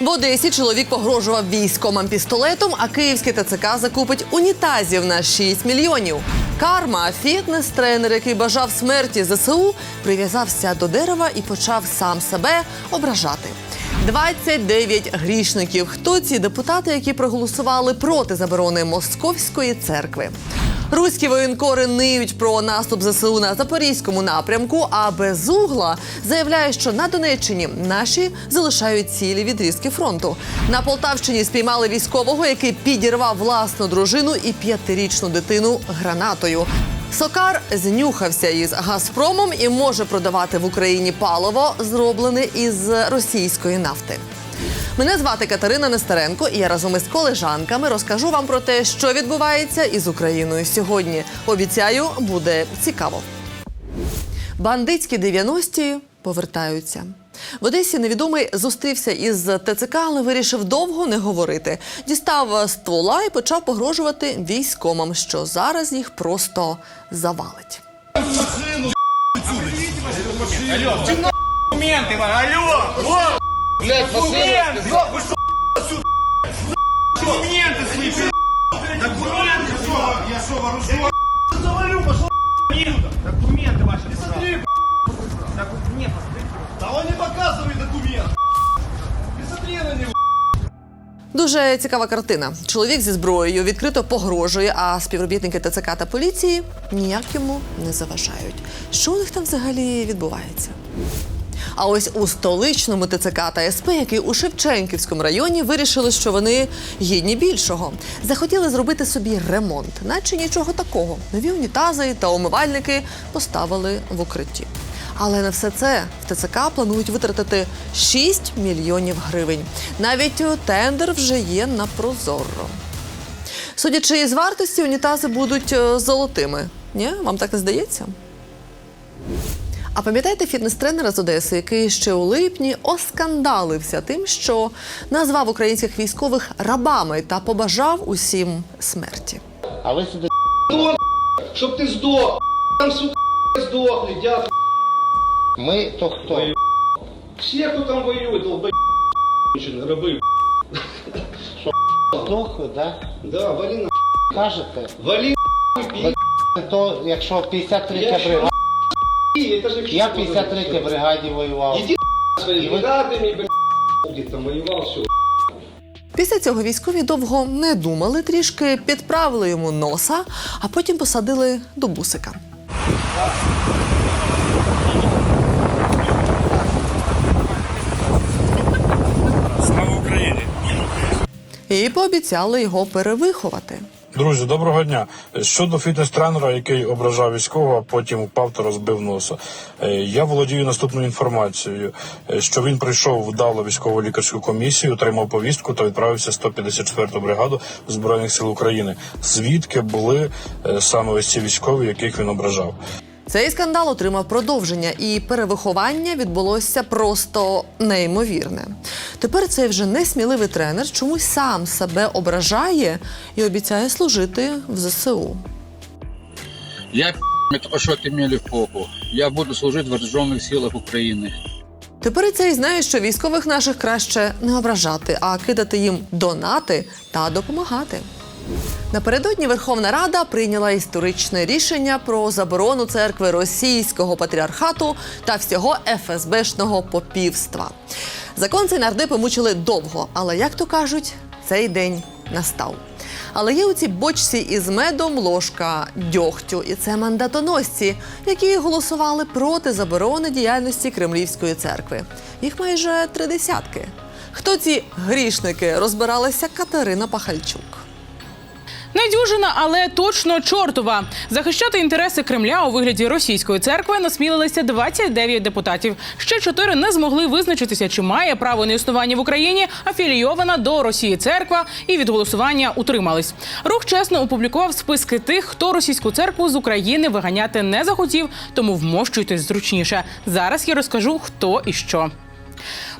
В Одесі чоловік погрожував військомам пістолетом, а київський ТЦК закупить унітазів на 6 мільйонів. Карма, фітнес-тренер, який бажав смерті ЗСУ, прив'язався до дерева і почав сам себе ображати. 29 грішників. Хто ці депутати, які проголосували проти заборони московської церкви? Руські воєнкори ниють про наступ ЗСУ на запорізькому напрямку. А безугла заявляє, що на Донеччині наші залишають цілі відрізки фронту. На Полтавщині спіймали військового, який підірвав власну дружину і п'ятирічну дитину гранатою. Сокар знюхався із Газпромом і може продавати в Україні паливо, зроблене із російської нафти. Мене звати Катерина Нестеренко, і я разом із колежанками розкажу вам про те, що відбувається із Україною сьогодні. Обіцяю, буде цікаво. Бандитські 90-ті повертаються. В Одесі невідомий зустрівся із ТЦК, але вирішив довго не говорити. Дістав ствола і почав погрожувати військомам, що зараз їх просто завалить. Документы, алло! Вот! Блядь, Документы! Вы что, отсюда? Документы свои! Документы! Я что, вооружен? Завалю, пошел! Документы ваши, пожалуйста. Документы, Да он не показывает документ. Не смотри на него. Дуже цікава картина. Чоловік зі зброєю відкрито погрожує, а співробітники ТЦК та поліції ніяк йому не заважають. Що у них там взагалі відбувається? А ось у столичному ТЦК та СП, які у Шевченківському районі вирішили, що вони гідні більшого. Захотіли зробити собі ремонт, наче нічого такого. Нові унітази та умивальники поставили в укритті. Але на все це в ТЦК планують витратити 6 мільйонів гривень. Навіть тендер вже є на прозоро. Судячи із вартості, унітази будуть е, золотими. Ні, вам так не здається? А пам'ятаєте фітнес-тренера з Одеси, який ще у липні оскандалився тим, що назвав українських військових рабами та побажав усім смерті. А ви сюди Чтоб ты сдох. Там, сука, сдохли, дядь. ми то хто? Все, кто там воюет, долбоеб, рабы. Здохли, да? Да, вали на. Кажете? Вали Ви то, якщо 53 Я що? бригада, это же я в 53 бригаді воював. Иди своими И вы- бригадами, блядь, там воевал, все. Після цього військові довго не думали, трішки підправили йому носа, а потім посадили до бусика. Слава Україні! І пообіцяли його перевиховати. Друзі, доброго дня. Щодо фітнес-тренера, який ображав військового, а потім впав та розбив носа. Е, Я володію наступною інформацією, е, що він прийшов вдало військово лікарську комісію, отримав повістку та відправився в 154-ту бригаду збройних сил України. Звідки були е, саме ось ці військові, яких він ображав? Цей скандал отримав продовження, і перевиховання відбулося просто неймовірне. Тепер цей вже несміливий тренер чомусь сам себе ображає і обіцяє служити в ЗСУ. Я это что имели в попу. Я буду служить в вооруженных силах Украины. Тепер і цей знає, що військових наших краще не ображати, а кидати їм донати та допомагати. Напередодні Верховна Рада прийняла історичне рішення про заборону церкви російського патріархату та всього ФСБшного попівства. Закон цей нардепи мучили довго, але як то кажуть, цей день настав. Але є у цій бочці із медом ложка дьогтю, і це мандатоносці, які голосували проти заборони діяльності Кремлівської церкви. Їх майже три десятки. Хто ці грішники розбиралася Катерина Пахальчук. Недюжина, але точно чортова. Захищати інтереси Кремля у вигляді російської церкви насмілилися 29 депутатів. Ще чотири не змогли визначитися, чи має право на існування в Україні афілійована до Росії церква, і від голосування утримались. Рух чесно опублікував списки тих, хто російську церкву з України виганяти не захотів, тому вмощуйтесь зручніше. Зараз я розкажу, хто і що.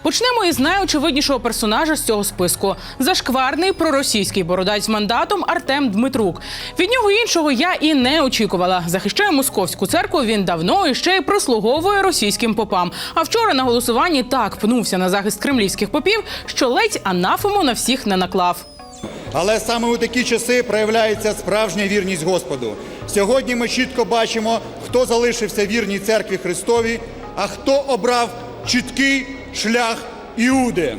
Почнемо із найочевиднішого персонажа з цього списку зашкварний проросійський бородач з мандатом Артем Дмитрук. Від нього іншого я і не очікувала. Захищає московську церкву він давно і ще й прислуговує російським попам. А вчора на голосуванні так пнувся на захист кремлівських попів, що ледь анафему на всіх не наклав. Але саме у такі часи проявляється справжня вірність Господу. Сьогодні ми чітко бачимо, хто залишився вірній церкві Христові, а хто обрав чіткий шлях Іуди.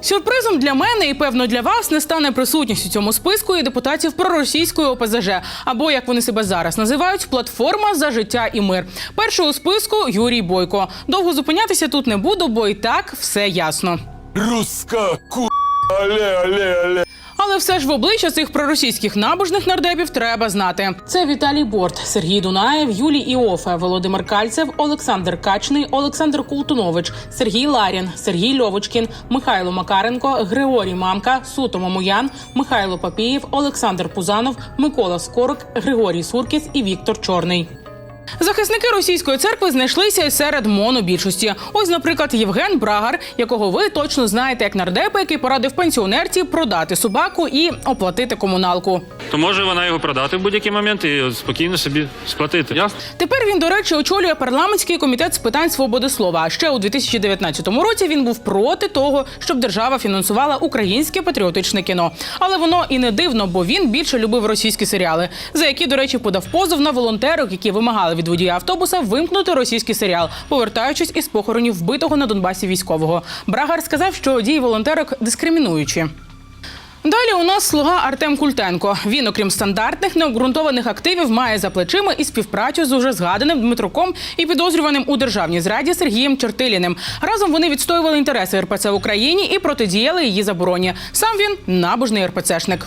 Сюрпризом для мене і певно для вас не стане присутність у цьому списку і депутатів проросійської ОПЗЖ, або як вони себе зараз називають, платформа за життя і мир. Перший у списку Юрій Бойко. Довго зупинятися тут не буду, бо і так все ясно. Руска ку... Але, але, але. Але все ж в обличчя цих проросійських набожних нардепів треба знати. Це Віталій Борт, Сергій Дунаєв, Юлій Іофе, Володимир Кальцев, Олександр Качний, Олександр Култунович, Сергій Ларін, Сергій Льовочкін, Михайло Макаренко, Григорій Мамка, Суто Мамуян, Михайло Папієв, Олександр Пузанов, Микола Скорик, Григорій Суркіс і Віктор Чорний. Захисники російської церкви знайшлися серед монобільшості. Ось, наприклад, Євген Брагар, якого ви точно знаєте як нардепа, який порадив пенсіонерці продати собаку і оплатити комуналку. То може вона його продати в будь-який момент і спокійно собі сплатити. Ясно? Тепер він, до речі, очолює парламентський комітет з питань свободи слова. А ще у 2019 році він був проти того, щоб держава фінансувала українське патріотичне кіно. Але воно і не дивно, бо він більше любив російські серіали, за які, до речі, подав позов на волонтерок, які вимагали від водія автобуса вимкнути російський серіал, повертаючись із похоронів вбитого на Донбасі військового. Брагар сказав, що дії волонтерок дискримінуючі. Далі у нас слуга Артем Культенко. Він, окрім стандартних необґрунтованих активів, має за плечима і співпрацю з уже згаданим Дмитруком і підозрюваним у державній зраді Сергієм Чертиліним. Разом вони відстоювали інтереси РПЦ в Україні і протидіяли її забороні. Сам він набожний РПЦшник.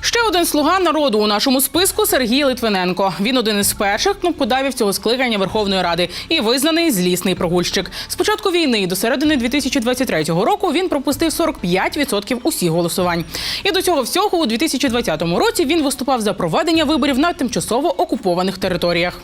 Ще один слуга народу у нашому списку Сергій Литвиненко. Він один із перших кнопкодавів цього скликання Верховної Ради і визнаний злісний прогульщик. З початку війни до середини 2023 року він пропустив 45% усіх голосувань. І до цього всього у 2020 році він виступав за проведення виборів на тимчасово окупованих територіях.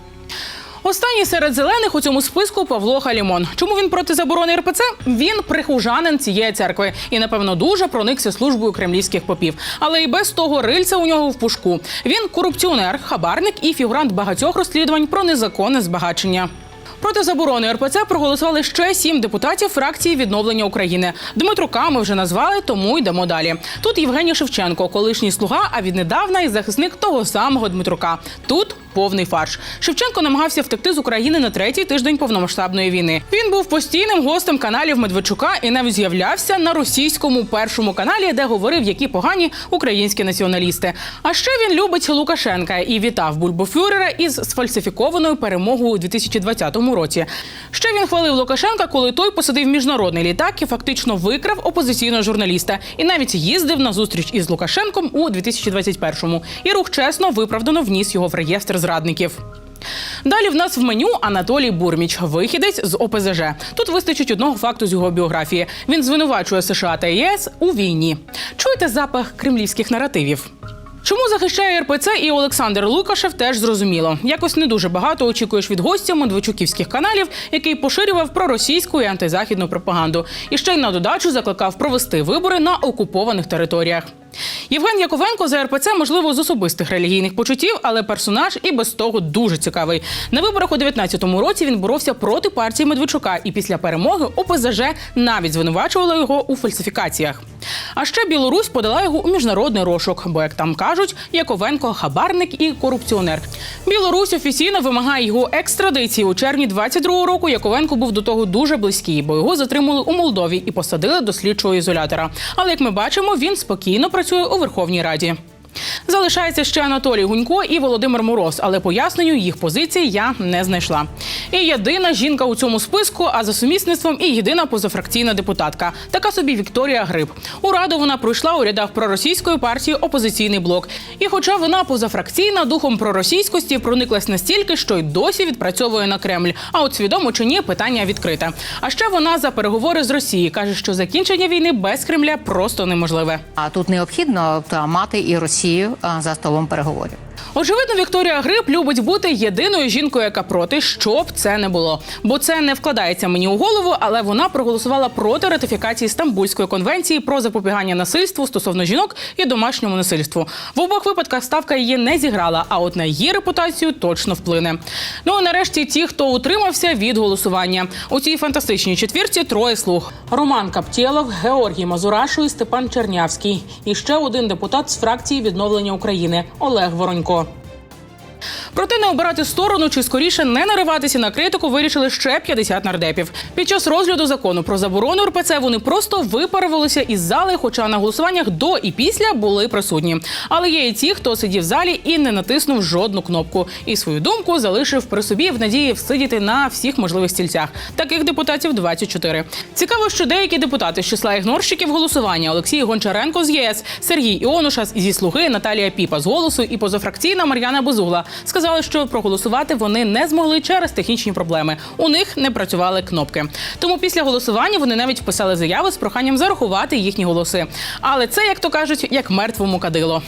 Останній серед зелених у цьому списку Павло Халімон. Чому він проти заборони РПЦ? Він прихожанин цієї церкви і, напевно, дуже проникся службою кремлівських попів. Але і без того рильця у нього в пушку. Він корупціонер, хабарник і фігурант багатьох розслідувань про незаконне збагачення. Проти заборони РПЦ проголосували ще сім депутатів фракції відновлення України. Дмитрука ми вже назвали, тому йдемо далі. Тут Євгеній Шевченко, колишній слуга, а віднедавна і захисник того самого Дмитрука. Тут повний фарш. Шевченко намагався втекти з України на третій тиждень повномасштабної війни. Він був постійним гостем каналів Медведчука і навіть з'являвся на російському першому каналі, де говорив, які погані українські націоналісти. А ще він любить Лукашенка і вітав бульбофюрера із сфальсифікованою перемогою у 2020 році. Ще він хвалив Лукашенка, коли той посадив міжнародний літак і фактично викрав опозиційного журналіста, і навіть їздив на зустріч із Лукашенком у 2021-му. І рух чесно виправдано вніс його в реєстр зрадників. Далі в нас в меню Анатолій Бурміч, вихідець з ОПЗЖ. Тут вистачить одного факту з його біографії. Він звинувачує США та ЄС у війні. Чуєте запах кремлівських наративів? Чому захищає РПЦ і Олександр Лукашев, теж зрозуміло. Якось не дуже багато очікуєш від гостя медведчуківських каналів, який поширював проросійську і антизахідну пропаганду. І ще й на додачу закликав провести вибори на окупованих територіях. Євген Яковенко за РПЦ, можливо, з особистих релігійних почуттів, але персонаж і без того дуже цікавий. На виборах у 19-му році він боровся проти партії Медведчука, і після перемоги ОПЗЖ навіть звинувачувала його у фальсифікаціях. А ще Білорусь подала його у міжнародний розшук, бо як там кажуть, Яковенко хабарник і корупціонер. Білорусь офіційно вимагає його екстрадиції. У червні 22-го року Яковенко був до того дуже близький, бо його затримали у Молдові і посадили до слідчого ізолятора. Але як ми бачимо, він спокійно працює у Верховній Раді. Залишається ще Анатолій Гунько і Володимир Мороз, але поясненню їх позиції я не знайшла. І єдина жінка у цьому списку, а за сумісництвом і єдина позафракційна депутатка. Така собі Вікторія Гриб. У раду вона пройшла у рядах проросійської партії Опозиційний блок. І, хоча вона позафракційна, духом проросійськості прониклась настільки, що й досі відпрацьовує на Кремль. А от свідомо чи ні, питання відкрите. А ще вона за переговори з Росії каже, що закінчення війни без Кремля просто неможливе. А тут необхідно та мати і Росію А, за столом переговорів. Очевидно, Вікторія Гриб любить бути єдиною жінкою, яка проти, що б це не було. Бо це не вкладається мені у голову, але вона проголосувала проти ратифікації Стамбульської конвенції про запобігання насильству стосовно жінок і домашньому насильству. В обох випадках ставка її не зіграла, а от на її репутацію точно вплине. Ну а нарешті ті, хто утримався від голосування. У цій фантастичній четвірці троє слуг: Роман Каптєлов, Георгій Мазурашу і Степан Чернявський. І ще один депутат з фракції відновлення України Олег Воронько. Проте не обирати сторону чи скоріше не нариватися на критику вирішили ще 50 нардепів. Під час розгляду закону про заборону РПЦ вони просто випарувалися із зали, хоча на голосуваннях до і після були присутні. Але є і ті, хто сидів в залі і не натиснув жодну кнопку, і свою думку залишив при собі в надії всидіти на всіх можливих стільцях. Таких депутатів 24. Цікаво, що деякі депутати з числа ігнорщиків голосування Олексій Гончаренко з ЄС, Сергій Іонуша зі слуги, Наталія Піпа з голосу і позафракційна Мар'яна Безугла сказали, що проголосувати вони не змогли через технічні проблеми. У них не працювали кнопки. Тому після голосування вони навіть вписали заяви з проханням зарахувати їхні голоси. Але це, як то кажуть, як мертвому кадило.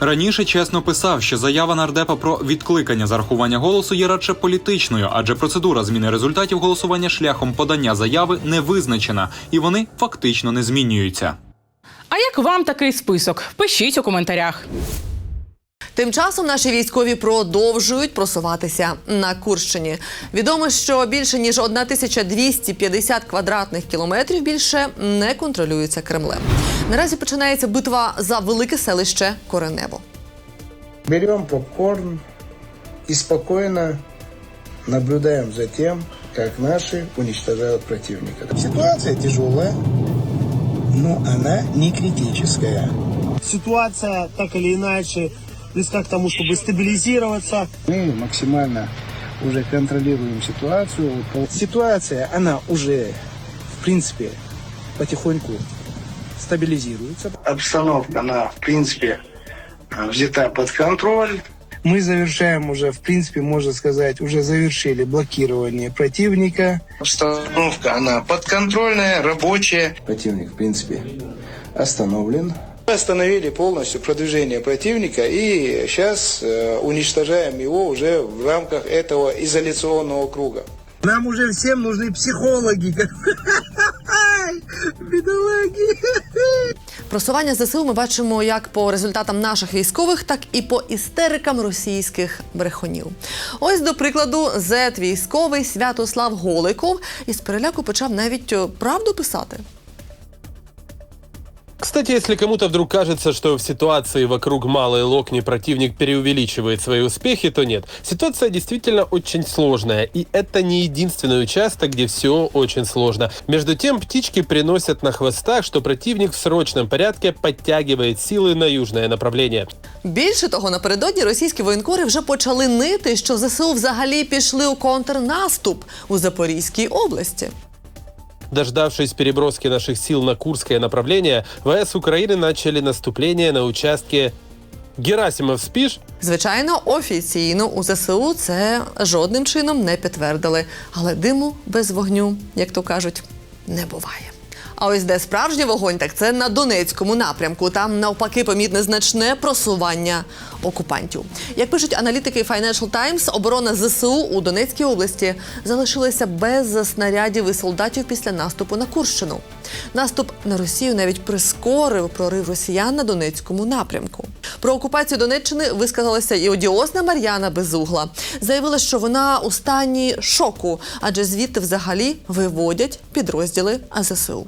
Раніше чесно писав, що заява нардепа про відкликання зарахування голосу є радше політичною, адже процедура зміни результатів голосування шляхом подання заяви не визначена, і вони фактично не змінюються. А як вам такий список? Пишіть у коментарях. Тим часом наші військові продовжують просуватися на Курщині. Відомо, що більше ніж 1250 квадратних кілометрів більше не контролюються Кремлем. Наразі починається битва за велике селище Коренево. Берем попкорн и спокойно наблюдаем за тем, как наши уничтожают противника. Ситуация тяжелая, но она не критическая. Ситуация так или иначе близка к тому, чтобы стабилизироваться. Мы максимально уже контролируем ситуацию. Ситуация, она уже, в принципе, потихоньку стабилизируется. Обстановка, она, в принципе, взята под контроль. Мы завершаем уже, в принципе, можно сказать, уже завершили блокирование противника. Обстановка, она подконтрольная, рабочая. Противник, в принципе, остановлен. Мы остановили полностью продвижение противника и сейчас э, уничтожаем его уже в рамках этого изоляционного круга. Нам уже всем нужны психологи. Бедолаги. Просування ЗСУ ми бачимо як по результатам наших військових, так і по істерикам російських брехунів. Ось до прикладу, зет військовий Святослав Голиков із переляку почав навіть о, правду писати. Кстати, если кому-то вдруг кажется, что в ситуации вокруг Малой Локни противник преувеличивает свои успехи, то нет. Ситуация действительно очень сложная, и это не единственный участок, где все очень сложно. Между тем, птички приносят на хвостах, что противник в срочном порядке подтягивает силы на южное направление. Більше того, напередодні російські воєнкори вже почали нити, що ЗСУ взагалі пішли у контрнаступ у Запорізькій області. Дождавшись переброски наших сил на Курское направление, ВС Украины начали наступление на участке Герасимов спіш. Звичайно, офіційно у ЗСУ це жодним чином не підтвердили. Але диму без вогню, як то кажуть, не буває. А ось де справжній вогонь, так це на Донецькому напрямку. Там навпаки помітне значне просування окупантів. Як пишуть аналітики Financial Times, оборона ЗСУ у Донецькій області залишилася без снарядів і солдатів після наступу на Курщину. Наступ на Росію навіть прискорив прорив росіян на Донецькому напрямку. Про окупацію Донеччини висказалася і одіозна Мар'яна Безугла. Заявила, що вона у стані шоку, адже звідти взагалі виводять підрозділи АЗСУ.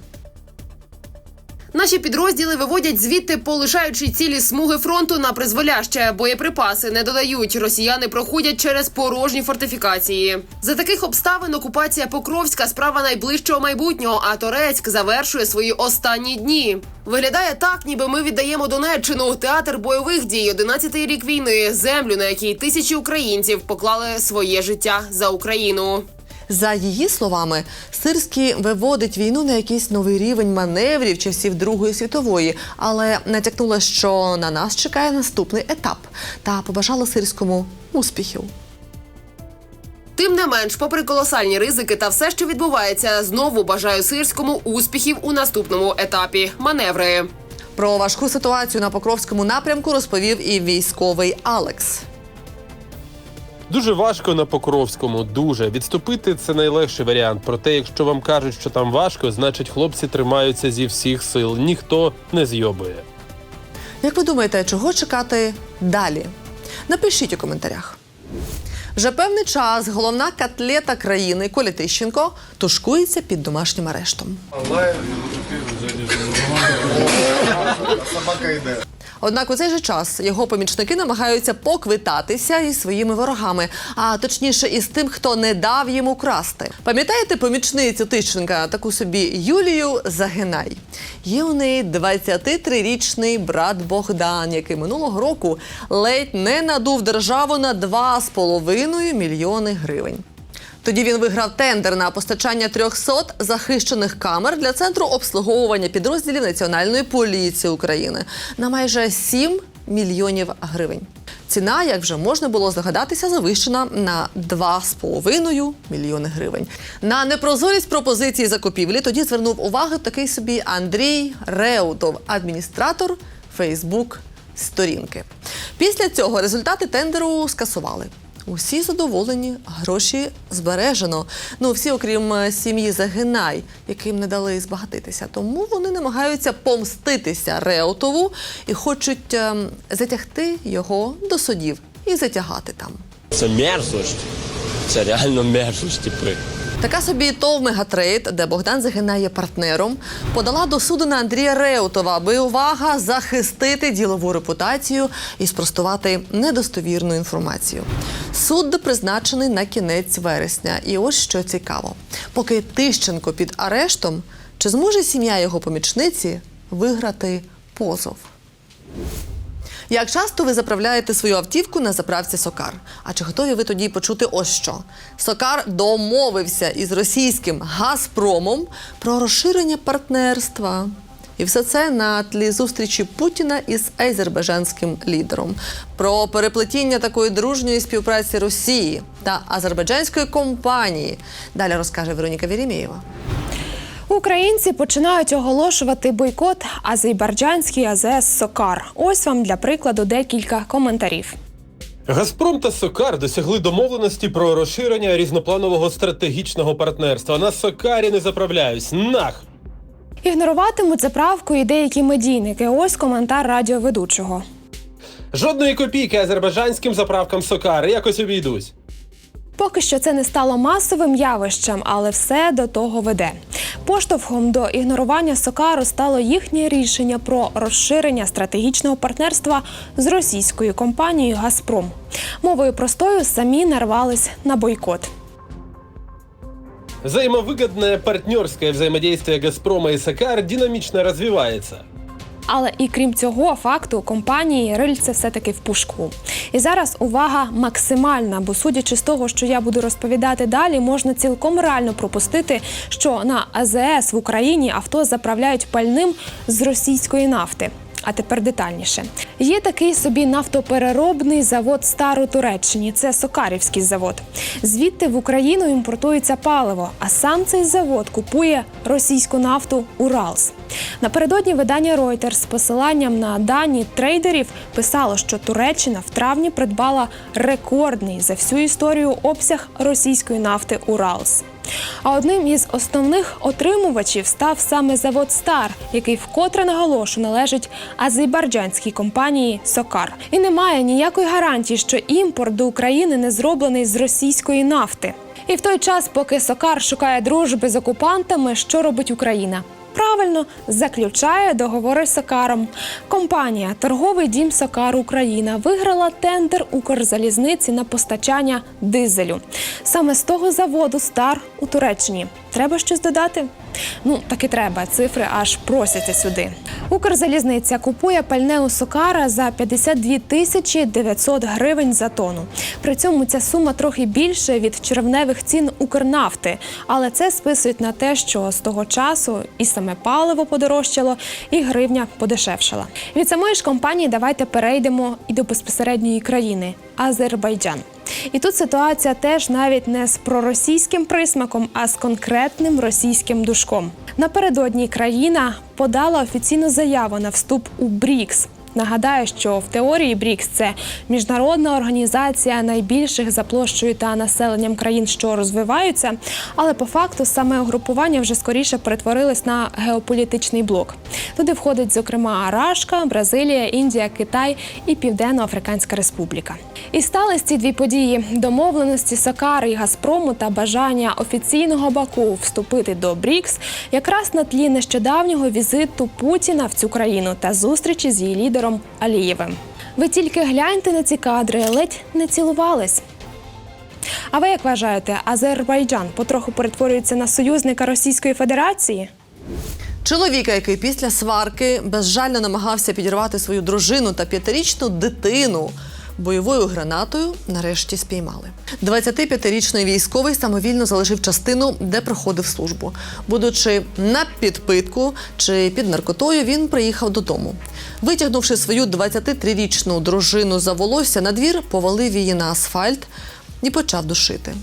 Наші підрозділи виводять звідти, полишаючи цілі смуги фронту на призволяще. Боєприпаси не додають. Росіяни проходять через порожні фортифікації. За таких обставин окупація Покровська справа найближчого майбутнього. А Торецьк завершує свої останні дні. Виглядає так, ніби ми віддаємо Донеччину театр бойових дій, 11-й рік війни, землю, на якій тисячі українців поклали своє життя за Україну. За її словами, Сирський виводить війну на якийсь новий рівень маневрів часів Другої світової, але натякнула, що на нас чекає наступний етап та побажала сирському успіхів. Тим не менш, попри колосальні ризики та все, що відбувається, знову бажаю сирському успіхів у наступному етапі маневри. Про важку ситуацію на Покровському напрямку розповів і військовий Алекс. Дуже важко на Покровському. Дуже відступити це найлегший варіант. Проте, якщо вам кажуть, що там важко, значить хлопці тримаються зі всіх сил. Ніхто не зйобує. Як ви думаєте, чого чекати далі? Напишіть у коментарях. Вже певний час головна котлета країни Коля Тищенко тушкується під домашнім арештом. Собака йде. Однак у цей же час його помічники намагаються поквитатися із своїми ворогами, а точніше із тим, хто не дав їм украсти. Пам'ятаєте помічницю Тищенка, таку собі Юлію Загинай? Є у неї 23-річний брат Богдан, який минулого року ледь не надув державу на 2,5 мільйони гривень. Тоді він виграв тендер на постачання 300 захищених камер для центру обслуговування підрозділів Національної поліції України на майже 7 мільйонів гривень. Ціна, як вже можна було здогадатися, завищена на 2,5 мільйони гривень. На непрозорість пропозиції закупівлі тоді звернув увагу такий собі Андрій Реутов, адміністратор Фейсбук сторінки. Після цього результати тендеру скасували. Усі задоволені, гроші збережено. Ну, всі, окрім е, сім'ї Загинай, яким не дали збагатитися. Тому вони намагаються помститися Реутову і хочуть ем, затягти його до судів і затягати там. Це мерзость. Це реально мерзость, типи. Така собі ТОВ Мегатрейд, де Богдан Загинай є партнером, подала до суду на Андрія Реутова, аби увага захистити ділову репутацію і спростувати недостовірну інформацію. Суд призначений на кінець вересня. І ось що цікаво: поки Тищенко під арештом, чи зможе сім'я його помічниці виграти позов? Як часто ви заправляєте свою автівку на заправці Сокар? А чи готові ви тоді почути ось що? Сокар домовився із російським Газпромом про розширення партнерства. І все це на тлі зустрічі Путіна із азербайджанським лідером. Про переплетіння такої дружньої співпраці Росії та азербайджанської компанії. Далі розкаже Вероніка Вєрімєєва. Українці починають оголошувати бойкот азербайджанській АЗС Сокар. Ось вам для прикладу декілька коментарів. Газпром та Сокар досягли домовленості про розширення різнопланового стратегічного партнерства. На Сокарі не заправляюсь. Нах! Ігноруватимуть заправку і деякі медійники. Ось коментар радіоведучого. Жодної копійки азербайджанським заправкам Сокар. Якось обійдусь. Поки що це не стало масовим явищем, але все до того веде. Поштовхом до ігнорування Сокару стало їхнє рішення про розширення стратегічного партнерства з російською компанією Газпром. Мовою простою самі нарвались на бойкот. Взаимовыгодное партнерское взаимодействие Газпрома и Сокар динамично развивается. Але і крім цього факту, компанії рильце все-таки в пушку. І зараз увага максимальна, бо судячи з того, що я буду розповідати далі, можна цілком реально пропустити, що на АЗС в Україні авто заправляють пальним з російської нафти. А тепер детальніше. Є такий собі нафтопереробний завод Стар у Туреччині. Це Сокарівський завод. Звідти в Україну імпортується паливо, а сам цей завод купує російську нафту Уралс. Напередодні видання Reuters з посиланням на дані трейдерів писало, що Туреччина в травні придбала рекордний за всю історію обсяг російської нафти Уралс. А одним із основних отримувачів став саме завод Стар, який вкотре наголошу належить азербайджанській компанії Сокар. І немає ніякої гарантії, що імпорт до України не зроблений з російської нафти. І в той час, поки Сокар шукає дружби з окупантами, що робить Україна? Правильно заключає договори з Сокаром. Компанія Торговий дім Сокар Україна виграла тендер Укрзалізниці на постачання дизелю. Саме з того заводу Стар у Туреччині. Треба щось додати? Ну так і треба. Цифри аж просяться сюди. Укрзалізниця купує пальне у Сокара за 52 тисячі 900 гривень за тонну. При цьому ця сума трохи більше від червневих цін Укрнафти, але це списують на те, що з того часу і саме паливо подорожчало, і гривня подешевшала. Від самої ж компанії давайте перейдемо і до безпосередньої країни Азербайджан. І тут ситуація теж навіть не з проросійським присмаком, а з конкретним російським душком. Напередодні країна подала офіційну заяву на вступ у БРІКС. Нагадаю, що в теорії БРІКС це міжнародна організація найбільших за площею та населенням країн, що розвиваються, але по факту саме угрупування вже скоріше перетворилось на геополітичний блок. Туди входить, зокрема, Рашка, Бразилія, Індія, Китай і Південно-Африканська Республіка. І стались ці дві події домовленості Сакари і Газпрому та бажання офіційного Баку вступити до БРІКС якраз на тлі нещодавнього візиту Путіна в цю країну та зустрічі з її лідером Алієвим. Ви тільки гляньте на ці кадри, ледь не цілувались. А ви як вважаєте, Азербайджан потроху перетворюється на союзника Російської Федерації? Чоловіка, який після сварки безжально намагався підірвати свою дружину та п'ятирічну дитину. Бойовою гранатою нарешті спіймали. 25-річний військовий самовільно залишив частину, де проходив службу. Будучи на підпитку чи під наркотою, він приїхав додому. Витягнувши свою 23-річну дружину за волосся на двір, повалив її на асфальт і почав душити.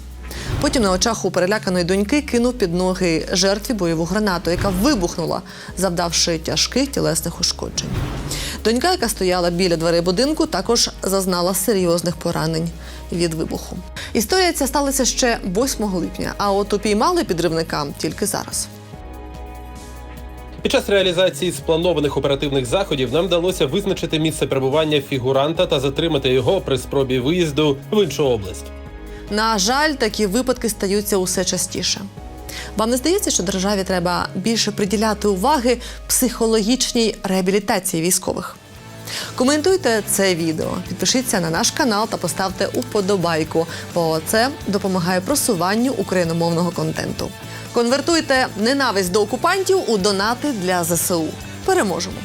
Потім на очах у переляканої доньки кинув під ноги жертві бойову гранату, яка вибухнула, завдавши тяжких тілесних ушкоджень. Донька, яка стояла біля дверей будинку, також зазнала серйозних поранень від вибуху. Історія ця сталася ще 8 липня, а от упіймали підривника тільки зараз. Під час реалізації спланованих оперативних заходів нам вдалося визначити місце перебування фігуранта та затримати його при спробі виїзду в іншу область. На жаль, такі випадки стаються усе частіше. Вам не здається, що державі треба більше приділяти уваги психологічній реабілітації військових? Коментуйте це відео, підпишіться на наш канал та поставте уподобайку, бо це допомагає просуванню україномовного контенту. Конвертуйте ненависть до окупантів у донати для ЗСУ. Переможемо!